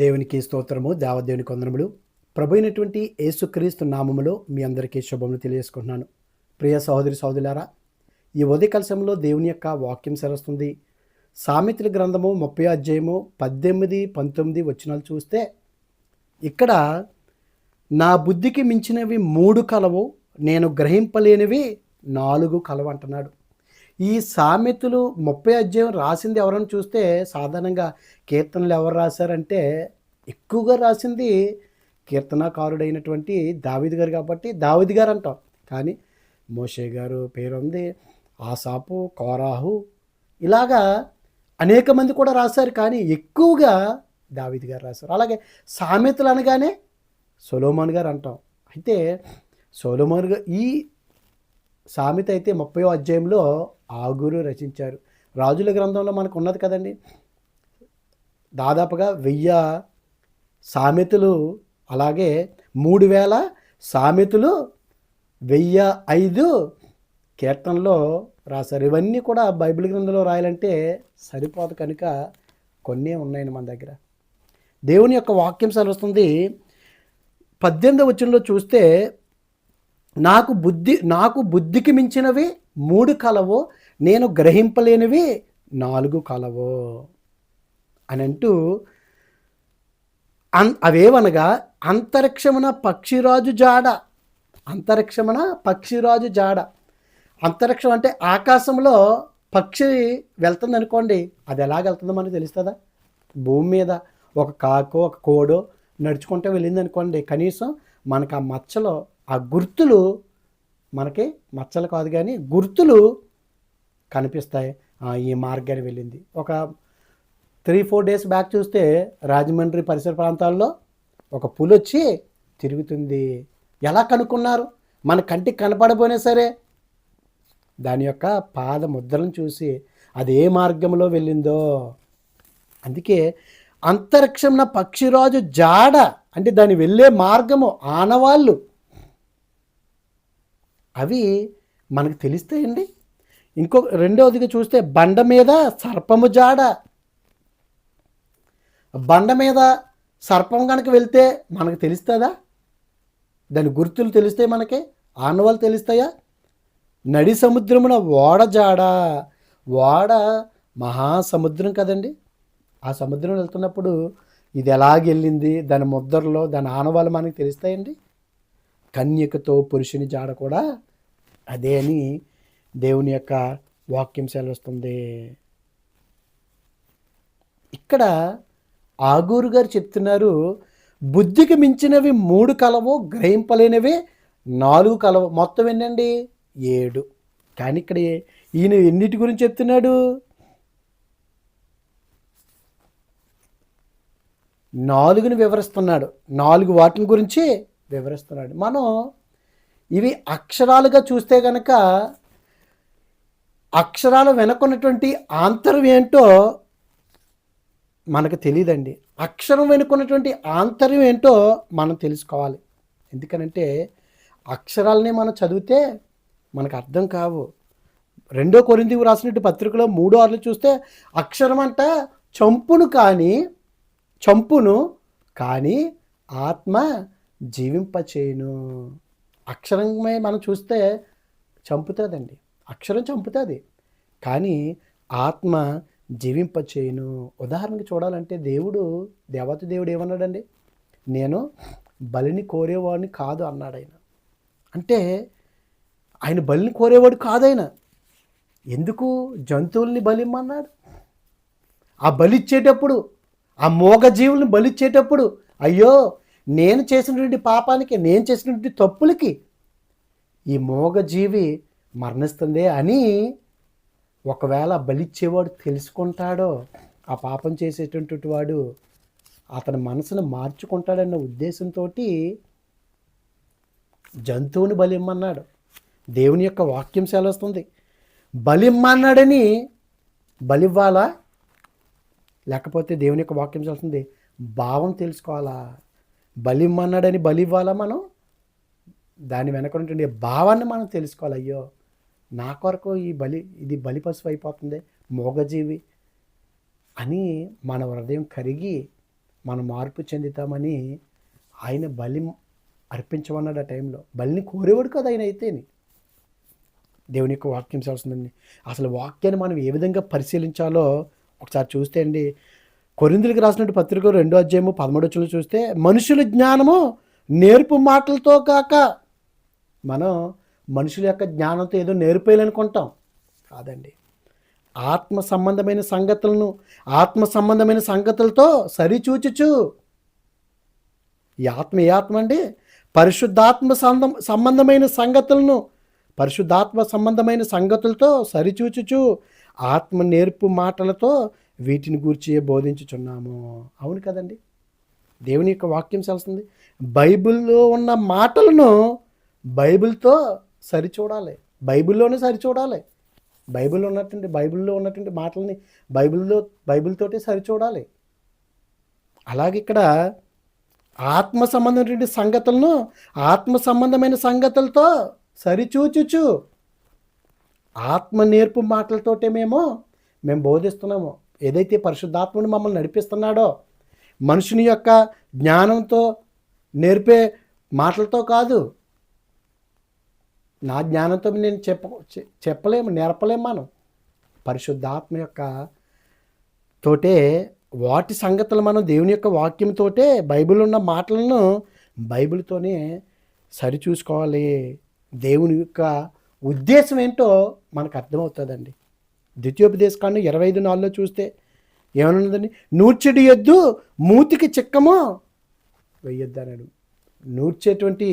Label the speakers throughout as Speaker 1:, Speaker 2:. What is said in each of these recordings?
Speaker 1: దేవునికి స్తోత్రము దేవదేవుని కొందరములు. ప్రభు యేసుక్రీస్తు నామములో మీ అందరికీ శుభములు తెలియజేసుకుంటున్నాను. ప్రియ సహోదరి సహోదరులారా ఈ ఉదయ కలశంలో దేవుని యొక్క వాక్యం సెలవుస్తుంది సామెతల గ్రంథము ముప్పై అధ్యాయము పద్దెనిమిది పంతొమ్మిది వచనాలు చూస్తే ఇక్కడ నా బుద్ధికి మించినవి మూడు కలవు నేను గ్రహింపలేనివి నాలుగు కలవు అంటున్నాడు. ఈ సామెతలు ముప్పై అధ్యాయం రాసింది ఎవరని చూస్తే సాధారణంగా కీర్తనలు ఎవరు రాశారంటే ఎక్కువగా రాసింది కీర్తనాకారుడైనటువంటి దావిది గారు కాబట్టి దావిది గారు అంటాం. కానీ మోషే గారు పేరు ఉంది ఆసాపు కోరాహు ఇలాగా అనేక మంది కూడా రాశారు కానీ ఎక్కువగా దావిది గారు రాశారు. అలాగే సామెతలు అనగానే సొలోమాన్ గారు అంటాం. అయితే సొలోమోన్ గారు ఈ సామెత అయితే ముప్పై అధ్యాయంలో ఆగురు రచించారు. రాజుల గ్రంథంలో మనకు ఉన్నది కదండి. దాదాపుగా వెయ్యి సామెతలు అలాగే మూడు వేల సామెతలు వెయ్యి ఐదు కీర్తనలో రాశారు. ఇవన్నీ కూడా బైబిల్ గ్రంథంలో రాయాలంటే సరిపోదు కనుక కొన్ని ఉన్నాయండి మన దగ్గర. దేవుని యొక్క వాక్యం సెలవుస్తుంది. పద్దెనిమిది వచ్చినలో చూస్తే నాకు బుద్ధి నాకు బుద్ధికి మించినవి మూడు కలవు నేను గ్రహింపలేనివి నాలుగు కలవు అని అంటూ అన్ అవేవనగా అంతరిక్షమున పక్షిరాజు జాడ. అంతరిక్షమున పక్షిరాజు జాడ. అంతరిక్షం అంటే ఆకాశంలో పక్షి వెళ్తుంది అనుకోండి అది ఎలాగ వెళ్తుందో మనకు తెలుస్తుందా? భూమి మీద ఒక కాకో ఒక కోడో నడుచుకుంటూ వెళ్ళింది అనుకోండి కనీసం మనకు ఆ మచ్చలో ఆ గుర్తులు మనకి మచ్చలు కాదు కానీ గుర్తులు కనిపిస్తాయి. ఈ మార్గాన్ని వెళ్ళింది. ఒక త్రీ ఫోర్ డేస్ బ్యాక్ చూస్తే రాజమండ్రి పరిసర ప్రాంతాల్లో ఒక పులి వచ్చి తిరుగుతుంది. ఎలా కనుక్కున్నారు? మన కంటికి కనపడపోయినా సరే దాని యొక్క పాద ముద్రను చూసి అది ఏ మార్గంలో వెళ్ళిందో. అందుకే అంతరిక్షంన పక్షిరాజు జాడ అంటే దాని వెళ్ళే మార్గము ఆనవాళ్ళు. అవి మనకు తెలుస్తాయండి. ఇంకో రెండవదిగా చూస్తే బండ మీద సర్పము జాడ. బండ మీద సర్పం కనుక వెళ్తే మనకు తెలుస్తుందా? దాని గుర్తులు తెలుస్తాయి మనకి? ఆనవాళ్ళు తెలుస్తాయా? నడి సముద్రమున ఓడ జాడ. ఓడ మహాసముద్రం కదండి. ఆ సముద్రం వెళ్తున్నప్పుడు ఇది ఎలాగెళ్ళింది? దాని ముద్రలో దాని ఆనవాళ్ళు మనకి తెలుస్తాయండి. కన్యకతో పురుషుని జాడ కూడా అదే అని దేవుని యొక్క వాక్యం సెలవుస్తుంది. ఇక్కడ ఆగూరు గారు చెప్తున్నారు బుద్ధికి మించినవి మూడు కలవు గ్రహింపలేనివి నాలుగు కలవు. మొత్తం ఎన్నండి? ఏడు. కానీ ఇక్కడ ఈయన ఎన్నిటి గురించి చెప్తున్నాడు? నాలుగుని వివరిస్తున్నాడు. నాలుగు వాటిని గురించి వివరిస్తున్నాడు. మనం ఇవి అక్షరాలుగా చూస్తే కనుక అక్షరాలు వెనుకున్నటువంటి ఆంతర్యం ఏంటో మనకు తెలియదండి అక్షరం వెనుకున్నటువంటి ఆంతర్యం ఏంటో మనం తెలుసుకోవాలి. ఎందుకనంటే అక్షరాలని మనం చదివితే మనకు అర్థం కావు. రెండో కొరింది రాసినట్టు పత్రికలో మూడో ఆరులు చూస్తే అక్షరం అంట చంపును కానీ చంపును కానీ ఆత్మ జీవింపచేయును. అక్షరమే మనం చూస్తే చంపుతుందండి. అక్షరం చంపుతుంది. కానీ ఆత్మ జీవింపచేయును. ఉదాహరణకి చూడాలంటే దేవుడు దేవత దేవుడు ఏమన్నాడండి? నేను బలిని కోరేవాడిని కాదు అన్నాడు ఆయన. అంటే ఆయన బలిని కోరేవాడు కాదైన. ఎందుకు? జంతువుల్ని బలిమ్మన్నాడు. ఆ బలిచ్చేటప్పుడు ఆ మూగజీవుల్ని బలిచ్చేటప్పుడు అయ్యో నేను చేసినటువంటి పాపానికి నేను చేసినటువంటి తప్పులకి ఈ మూగజీవి మరణిస్తుంది అని ఒకవేళ బలిచ్చేవాడు తెలుసుకుంటాడో ఆ పాపం చేసేటటువంటి వాడు అతని మనసును మార్చుకుంటాడన్న ఉద్దేశంతో జంతువుని బలిమ్మన్నాడు. దేవుని యొక్క వాక్యం సెలవుస్తుంది. బలిమ్మన్నాడని బలివ్వాలా? లేకపోతే దేవుని యొక్క వాక్యం చేస్తుంది భావం తెలుసుకోవాలా? బలి ఇమ్మన్నాడని బలి ఇవ్వాలా మనం? దాని వెనక ఉన్నటువంటి భావాన్ని మనం తెలుసుకోవాలి. అయ్యో నా కొరకు ఈ బలి ఇది బలి పశువు అయిపోతుంది మోగజీవి అని మన హృదయం కరిగి మనం మార్పు చెందుతామని ఆయన బలి అర్పించమన్నాడు ఆ టైంలో. బలిని కోరేవాడు కదా ఆయన అయితేని దేవుని యొక్క వాక్యం చేస్తుందండి అసలు వాక్యాన్ని మనం ఏ విధంగా పరిశీలించాలో ఒకసారి చూస్తే అండి కొరిందులకు రాసినట్టు పత్రిక రెండో అధ్యాయము పదమూడు వచ్చులు చూస్తే మనుషుల జ్ఞానము నేర్పు మాటలతో కాక మనం మనుషుల యొక్క జ్ఞానంతో ఏదో నేర్పేయాలనుకుంటాం. కాదండి. ఆత్మ సంబంధమైన సంగతులను ఆత్మ సంబంధమైన సంగతులతో సరిచూచుచు. ఈ ఆత్మ ఏ ఆత్మ అండి? పరిశుద్ధాత్మ సంబంధం సంబంధమైన సంగతులను పరిశుద్ధాత్మ సంబంధమైన సంగతులతో సరిచూచుచు. ఆత్మ నేర్పు మాటలతో వీటిని గూర్చి బోధించుచున్నాము. అవును కదండి? దేవుని యొక్క వాక్యం చేస్తుంది బైబిల్లో ఉన్న మాటలను బైబిల్తో సరిచూడాలి. బైబిల్లోనే సరిచూడాలి. బైబిల్లో ఉన్నటువంటి బైబిల్లో ఉన్నటువంటి మాటలని బైబిల్లో బైబిల్తోటే సరిచూడాలి. అలాగే ఇక్కడ ఆత్మ సంబంధమైనటువంటి సంగతులను ఆత్మ సంబంధమైన సంగతులతో సరిచూచుచు. ఆత్మ నేర్పు మాటలతోటే మేము మేము బోధిస్తున్నాము. ఏదైతే పరిశుద్ధాత్ముడు మమ్మల్ని నడిపిస్తున్నాడో మనుషుని యొక్క జ్ఞానంతో నేర్పే మాటలతో కాదు. నా జ్ఞానంతో నేను చెప్ప చెప్పలేము నేర్పలేము మనం. పరిశుద్ధాత్మ యొక్క తోటే వాటి సంగతులు మనం దేవుని యొక్క వాక్యంతోటే బైబిల్ ఉన్న మాటలను బైబిల్తోనే సరిచూసుకోవాలి. దేవుని యొక్క ఉద్దేశం ఏంటో మనకు అర్థమవుతుందండి. ద్వితీయోపదేశకాండం ఇరవై ఐదు నాలుగులో చూస్తే ఏమనుందండి? నూర్చెడు ఎద్దు మూతికి చిక్కము వెయ్యొద్దు అన్నాడు నూర్చేటువంటి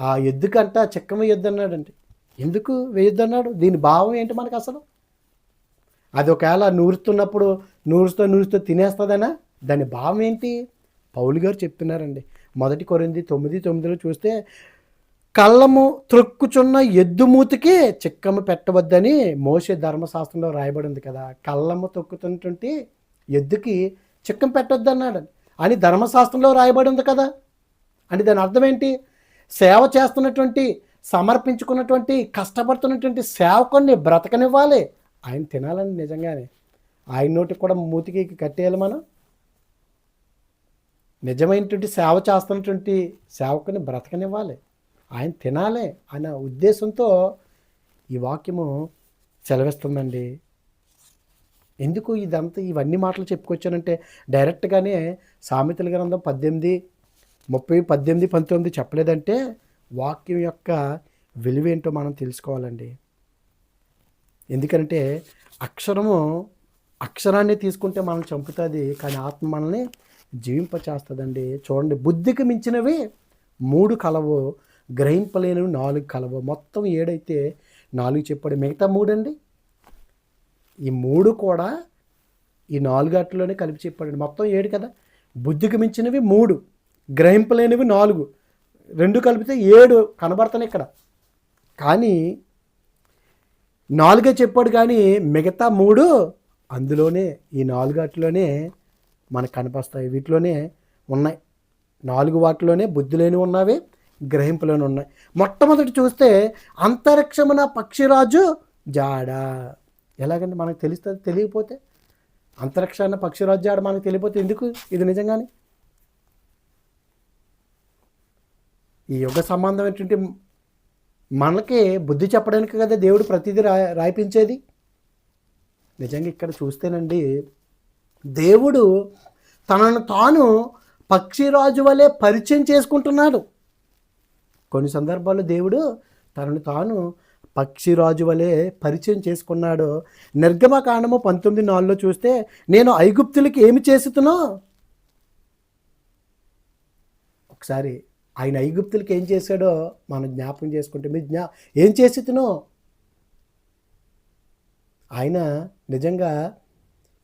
Speaker 1: ఆ ఎద్దుకంట చిక్కం ఎద్దు అన్నాడండి ఎందుకు వేయొద్దు అన్నాడు దీని భావం ఏంటి మనకు అసలు? అది ఒకవేళ నూరుతున్నప్పుడు నూరుస్తూ నూరుస్తూ తినేస్తుందనా? దాని భావం ఏంటి? పౌలు గారు చెప్తున్నారండి. మొదటి కొరింది తొమ్మిది తొమ్మిదిలో చూస్తే కళ్ళము త్రొక్కుచున్న ఎద్దుమూతికి చిక్కము పెట్టవద్దని మోసే ధర్మశాస్త్రంలో రాయబడి ఉంది కదా. కళ్ళము తొక్కుతున్నటువంటి ఎద్దుకి చిక్కం పెట్టొద్దు అన్నాడు అని ధర్మశాస్త్రంలో రాయబడి ఉంది కదా. అంటే దాని అర్థం ఏంటి? సేవ చేస్తున్నటువంటి సమర్పించుకున్నటువంటి కష్టపడుతున్నటువంటి సేవకుని బ్రతకనివ్వాలి. ఆయన తినాలని నిజంగానే. ఆయన నోటికి కూడా మూతికి కట్టేయాలి మనం. నిజమైనటువంటి సేవ చేస్తున్నటువంటి సేవకుని బ్రతకనివ్వాలి. ఆయన తినాలి అనే ఉద్దేశంతో ఈ వాక్యము సెలవిస్తుందండి. ఎందుకు ఇదంతా ఇవన్నీ మాటలు చెప్పుకొచ్చానంటే డైరెక్ట్గానే సామెతల గ్రంథం పద్దెనిమిది ముప్పై పద్దెనిమిది పంతొమ్మిది చెప్పలేదంటే వాక్యం యొక్క విలువేంటో మనం తెలుసుకోవాలండి. ఎందుకంటే అక్షరము అక్షరాన్ని తీసుకుంటే మనం చంపుతుంది కానీ ఆత్మ మనల్ని జీవింపచేస్తుందండి. చూడండి బుద్ధికి మించినవి మూడు కలవు. గ్రహింపలేనివి నాలుగు కలవ. మొత్తం ఏడైతే నాలుగు చెప్పాడు. మిగతా మూడండి? ఈ మూడు కూడా ఈ నాలుగు అట్లలోనే కలిపి చెప్పాడండి. మొత్తం ఏడు కదా? బుద్ధికి మించినవి మూడు గ్రహింపలేనివి నాలుగు. రెండు కలిపితే ఏడు కనబడతాను ఇక్కడ. కానీ నాలుగే చెప్పాడు కానీ మిగతా మూడు అందులోనే ఈ నాలుగు వాటిలోనే మనకు కనిపిస్తాయి. వీటిలోనే ఉన్నాయి. నాలుగు వాటిలోనే బుద్ధి లేని ఉన్నవి. గ్రహింపులోనే ఉన్నాయి. మొట్టమొదటి చూస్తే అంతరిక్షమున పక్షిరాజు జాడ. ఎలాగంటే మనకు తెలుస్తుంది? తెలియకపోతే? అంతరిక్షాన పక్షిరాజు జాడ మనకు తెలియపోతే ఎందుకు? ఇది నిజంగానే? ఈ యుగ సంబంధమైనటువంటి మనకి బుద్ధి చెప్పడానికి కదా దేవుడు ప్రతిదీ రా రాయిపించేది. నిజంగా ఇక్కడ చూస్తేనండి దేవుడు తనను తాను పక్షిరాజు వలె పరిచయం చేసుకుంటున్నాడు. కొన్ని సందర్భాల్లో దేవుడు తనను తాను పక్షిరాజు వలె పరిచయం చేసుకున్నాడు. నిర్గమకాండము పంతొమ్మిది నాలుగులో చూస్తే నేను ఐగుప్తులకి ఏమి చేస్తున్నా? ఒకసారి ఆయన ఐగుప్తులకి ఏం చేశాడో మనం జ్ఞాపకం చేసుకుంటే మీ జ్ఞా ఏం చేసి ఆయన నిజంగా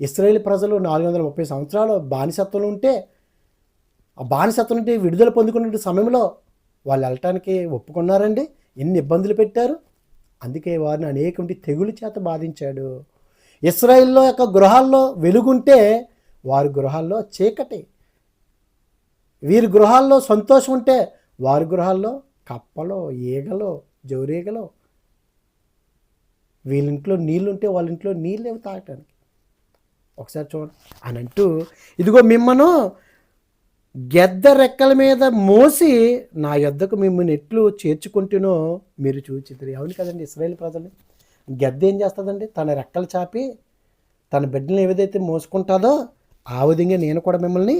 Speaker 1: ఇస్రాయేల్ ప్రజలు నాలుగు వందల ముప్పై సంవత్సరాలు బానిసత్వంలో ఉంటే ఆ బానిసత్వం నుండి విడుదల పొందుకున్న సమయంలో వాళ్ళు వెళ్ళటానికి ఒప్పుకున్నారండి. ఎన్ని ఇబ్బందులు పెట్టారు. అందుకే వారిని అనేక తెగులు చేత బాధించాడు. ఇస్రాయిల్లో యొక్క గృహాల్లో వెలుగుంటే వారి గృహాల్లో చీకటి. వీరి గృహాల్లో సంతోషం ఉంటే వారి గృహాల్లో కప్పలో ఈగలో జౌరీగలో వీళ్ళింట్లో నీళ్ళు ఉంటే వాళ్ళ ఇంట్లో నీళ్ళు లేవు తాగటానికి. ఒకసారి చూడండి. అని అంటూ ఇదిగో మిమ్మను గెద్ద రెక్కల మీద మోసి నా యొద్దకు మిమ్మల్ని ఎట్లు చేర్చుకుంటేనో మీరు చూచిద్దరు అవును కదండి ఇస్రాయేల్ ప్రజలు. గెద్ద ఏం చేస్తుందండి? తన రెక్కలు చాపి తన బిడ్డలను ఏదైతే మోసుకుంటుందో ఆ విధంగా నేను కూడా మిమ్మల్ని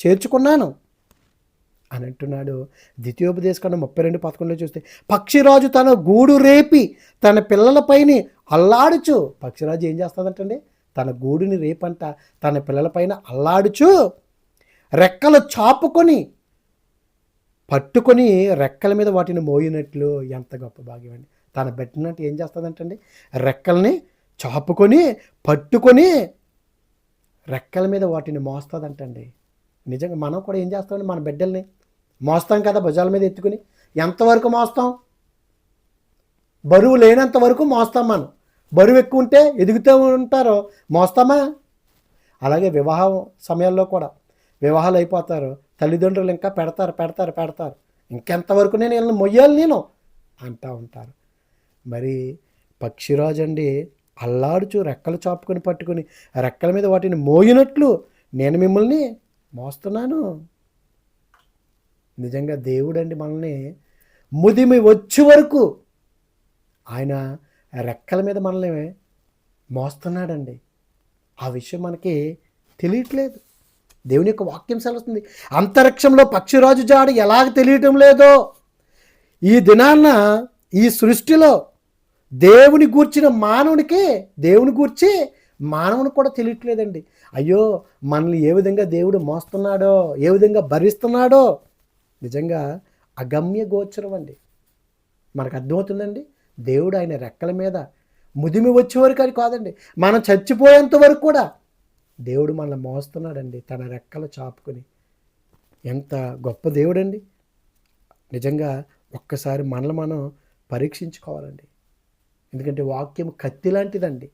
Speaker 1: చేర్చుకున్నాను అని అంటున్నాడు. ద్వితీయోపదేశకుండా ముప్పై రెండు పదకొండులో చూస్తే పక్షిరాజు తన గూడు రేపి తన పిల్లలపైన అల్లాడుచు. పక్షిరాజు ఏం చేస్తుందంటండి? తన గూడుని రేపంట తన పిల్లలపైన అల్లాడుచు. రెక్కలు చాపుకొని పట్టుకొని రెక్కల మీద వాటిని మోయినట్లు ఎంత గొప్ప భాగ్యం అండి. తన బిడ్డనంటే ఏం చేస్తుందంటండి? రెక్కల్ని చాపుకొని పట్టుకొని రెక్కల మీద వాటిని మోస్తుందంటండి. నిజంగా మనం కూడా ఏం చేస్తామండి? మన బిడ్డల్ని మోస్తాం కదా భుజాల మీద ఎత్తుకుని. ఎంతవరకు మోస్తాం? బరువు లేనంత వరకు మోస్తాం మనం. బరువు ఎక్కువ ఉంటే ఎదుగుతూ ఉంటారో మోస్తామా? అలాగే వివాహం సమయాల్లో కూడా వివాహాలు అయిపోతారు తల్లిదండ్రులు ఇంకా పెడతారు పెడతారు పెడతారు. ఇంకెంతవరకు నేను వీళ్ళని మొయ్యాలి నేను? అంటూ ఉంటారు. మరి పక్షిరాజు అండి అల్లాడుచు రెక్కలు చాపుకొని పట్టుకొని రెక్కల మీద వాటిని మోయినట్లు నేను మిమ్మల్ని మోస్తున్నాను. నిజంగా దేవుడండి మనల్ని ముదిమి వచ్చే వరకు ఆయన రెక్కల మీద మనల్ని మోస్తున్నాడండి. ఆ విషయం మనకి తెలియట్లేదు. దేవుని యొక్క వాక్యం సెలవుతుంది. అంతరిక్షంలో పక్షిరాజు జాడ ఎలాగ తెలియటం లేదో ఈ దినాన్న ఈ సృష్టిలో దేవుని గూర్చిన మానవునికి దేవుని గూర్చి మానవుని కూడా తెలియట్లేదండి. అయ్యో మనల్ని ఏ విధంగా దేవుడు మోస్తున్నాడో ఏ విధంగా భరిస్తున్నాడో నిజంగా అగమ్య గోచరం అండి. మనకు అర్థమవుతుందండి? దేవుడు ఆయన రెక్కల మీద ముదిమి వచ్చే వరకు అని కాదండి. మనం చచ్చిపోయేంత వరకు కూడా దేవుడు మనల్ని మోస్తున్నాడండి తన రెక్కలు చాపుకొని. ఎంత గొప్ప దేవుడండి. నిజంగా ఒక్కసారి మనల్ని మనం పరీక్షించుకోవాలండి. ఎందుకంటే వాక్యం కత్తి లాంటిదండి.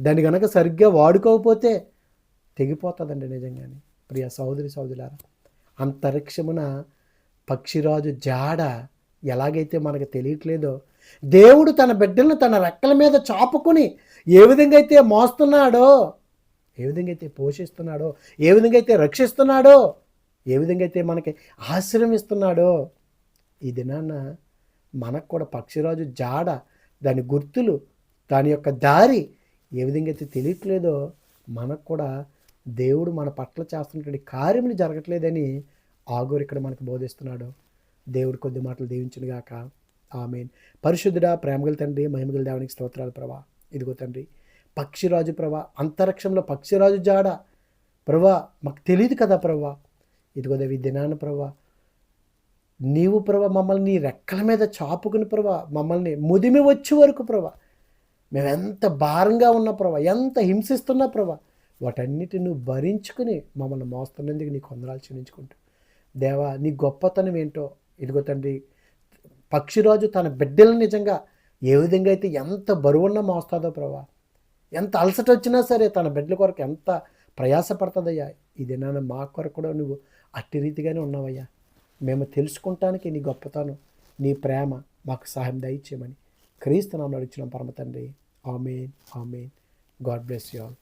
Speaker 1: దాన్ని కనుక సరిగ్గా వాడుకోకపోతే తెగిపోతుందండి నిజంగానే. ప్రియ సహోదరి సహోదరులారా అంతరిక్షమున పక్షిరాజు జాడ ఎలాగైతే మనకు తెలియట్లేదో దేవుడు తన బిడ్డలను తన రెక్కల మీద చాపుకుని ఏ విధంగా అయితే మోస్తున్నాడో ఏ విధంగా అయితే పోషిస్తున్నాడో ఏ విధంగా అయితే రక్షిస్తున్నాడో ఏ విధంగా అయితే మనకి ఆశ్రయం ఇస్తున్నాడో ఈ దినాన మనకు కూడా పక్షిరాజు జాడ దాని గుర్తులు దాని యొక్క దారి ఏ విధంగా అయితే తెలియట్లేదో మనకు కూడా దేవుడు మన పట్ల చేస్తున్నటువంటి కార్యములు జరగట్లేదని ఆగోరు ఇక్కడ మనకు బోధిస్తున్నాడు. దేవుడు కొద్ది మాటలు దీవించును గాక. ఆమెన్. పరిశుద్ధుడా ప్రేమగల తండ్రి మహిమగల దేవునికి స్తోత్రాలు ప్రభా. ఇదిగో తండ్రి పక్షిరాజు ప్రభా. అంతరిక్షంలో పక్షిరాజు జాడ. ప్రభా మాకు తెలియదు కదా ప్రభా. ఇదిగో దేవి దినాన ప్రభా నీవు ప్రభా మమ్మల్ని నీ రెక్కల మీద చాపుకుని ప్రభా మమ్మల్ని ముదిమి వచ్చే వరకు ప్రభా మేము ఎంత భారంగా ఉన్న ప్రభా ఎంత హింసిస్తున్నా ప్రభా వాటన్నిటిని నువ్వు భరించుకుని మమ్మల్ని మోస్తున్నందుకు నీ కొందరాలు చెల్లించుకుంటూ. దేవా నీ గొప్పతనం ఏంటో ఇదిగో తండ్రి పక్షిరాజు తన బిడ్డలను నిజంగా ఏ విధంగా అయితే ఎంత బరువున్న మోస్తాదో ప్రభా ఎంత అలసట వచ్చినా సరే తన బిడ్డల కొరకు ఎంత ప్రయాసపడుతుందయ్యా? ఇది నాన్న మా కొరకు కూడా నువ్వు అట్టి రీతిగానే ఉన్నావయ్యా. మేము తెలుసుకుంటానికి నీ గొప్పతనం నీ ప్రేమ మాకు సహాయం దయచేయమని క్రీస్తు నామలు అడిచిన పరమ తండ్రి. Amen amen. God bless you all.